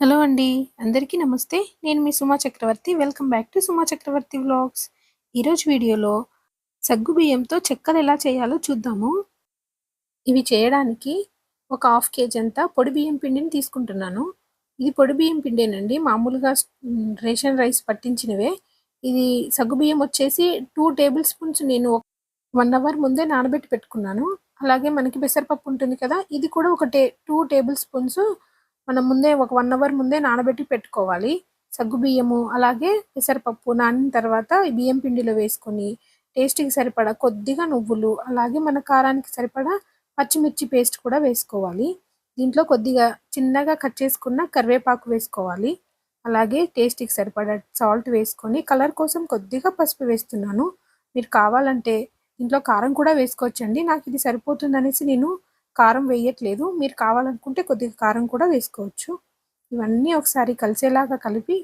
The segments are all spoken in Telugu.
హలో అండి. అందరికీ నమస్తే. నేను మీ Suma Chakravarthi. Welcome back to Suma Chakravarthi vlogs. ఈరోజు వీడియోలో సగ్గు బియ్యంతో చెక్కలు ఎలా చేయాలో చూద్దాము. ఇవి చేయడానికి ఒక హాఫ్ కేజీ అంతా పొడి బియ్యం పిండిని తీసుకుంటున్నాను. ఇది పొడి బియ్యం పిండేనండి. మామూలుగా రేషన్ రైస్ పట్టించినవే. ఇది సగ్గు బియ్యం వచ్చేసి టూ టేబుల్ స్పూన్స్ నేను వన్ అవర్ ముందే నానబెట్టి పెట్టుకున్నాను. అలాగే మనకి పెసరపప్పు ఉంటుంది కదా ఇది కూడా ఒక టే టూ టేబుల్ స్పూన్స్ మనం ముందే ఒక వన్ అవర్ ముందే నానబెట్టి పెట్టుకోవాలి. సగ్గు బియ్యము అలాగే పెసరపప్పు నానిన తర్వాత బియ్యం పిండిలో వేసుకొని టేస్ట్కి సరిపడా కొద్దిగా నువ్వులు అలాగే మన కారానికి సరిపడా పచ్చిమిర్చి పేస్ట్ కూడా వేసుకోవాలి. దీంట్లో కొద్దిగా చిన్నగా కట్ చేసుకున్న కరివేపాకు వేసుకోవాలి. అలాగే టేస్ట్కి సరిపడా సాల్ట్ వేసుకొని కలర్ కోసం కొద్దిగా పసుపు వేస్తున్నాను. మీరు కావాలంటే ఇంట్లో కారం కూడా వేసుకోవచ్చండి. నాకు ఇది సరిపోతుంది అనేసి నేను కారం వేయట్లేదు. మీరు కావాలనుకుంటే కొద్దిగా కారం కూడా వేసుకోవచ్చు. ఇవన్నీ ఒకసారి కలిసేలాగా కలిపి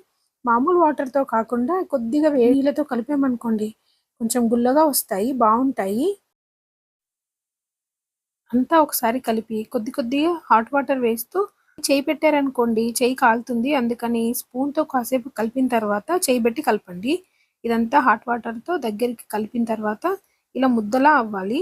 మామూలు వాటర్తో కాకుండా కొద్దిగా వేడిలతో కలిపామనుకోండి కొంచెం గుల్లగా వస్తాయి బాగుంటాయి. అంతా ఒకసారి కలిపి కొద్ది కొద్దిగా హాట్ వాటర్ వేస్తూ చేయి పెట్టారనుకోండి చేయి కాలుతుంది. అందుకని స్పూన్తో కాసేపు కలిపిన తర్వాత చేయి పెట్టి కలపండి. ఇదంతా హాట్ వాటర్తో దగ్గరికి కలిపిన తర్వాత ఇలా ముద్దలా అవ్వాలి.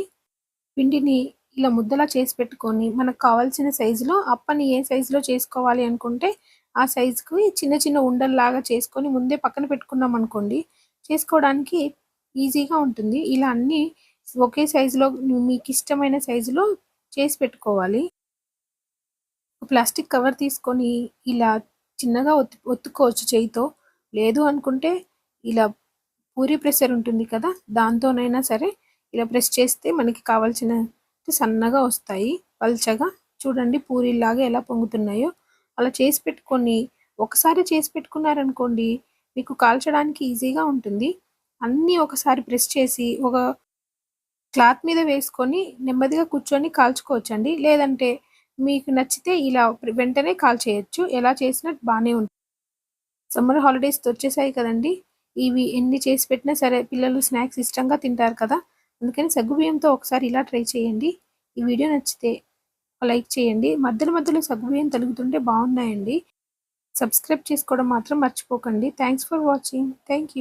పిండిని ఇలా ముద్దలా చేసి పెట్టుకొని మనకు కావాల్సిన సైజులో అప్పని ఏ సైజులో చేసుకోవాలి అనుకుంటే ఆ సైజుకి చిన్న చిన్న ఉండల్లాగా చేసుకొని ముందే పక్కన పెట్టుకున్నాం అనుకోండి చేసుకోవడానికి ఈజీగా ఉంటుంది. ఇలా అన్నీ ఒకే సైజులో మీకు ఇష్టమైన సైజులో చేసి పెట్టుకోవాలి. ప్లాస్టిక్ కవర్ తీసుకొని ఇలా చిన్నగా ఒత్తు ఒత్తుకోవచ్చు చేయితో. లేదు అనుకుంటే ఇలా పూరి ప్రెషర్ ఉంటుంది కదా దాంతోనైనా సరే ఇలా ప్రెస్ చేస్తే మనకి కావాల్సిన సన్నగా వస్తాయి. పల్చగా. చూడండి పూరీలాగా ఎలా పొంగుతున్నాయో. అలా చేసి పెట్టుకొని ఒకసారి చేసి పెట్టుకున్నారనుకోండి మీకు కాల్చడానికి ఈజీగా ఉంటుంది. అన్నీ ఒకసారి ప్రెస్ చేసి ఒక క్లాత్ మీద వేసుకొని నెమ్మదిగా కూర్చొని కాల్చుకోవచ్చండి. లేదంటే మీకు నచ్చితే ఇలా వెంటనే కాల్ చేయొచ్చు. ఎలా చేసినా బాగానే ఉంటుంది సమ్మర్ హాలిడేస్ వచ్చేసాయి కదండి. ఇవి ఎన్ని చేసి పెట్టినా సరే పిల్లలు స్నాక్స్ ఇష్టంగా తింటారు కదా. అందుకని సగ్గుబియ్యంతో ఒకసారి ఇలా ట్రై చేయండి. ఈ వీడియో నచ్చితే లైక్ చేయండి. మధ్యలో మధ్యలో సగ్గుబియ్యం తలుగుతుంటే బాగున్నాయండి. సబ్స్క్రైబ్ చేసుకోవడం మాత్రం మర్చిపోకండి. Thanks for watching thank you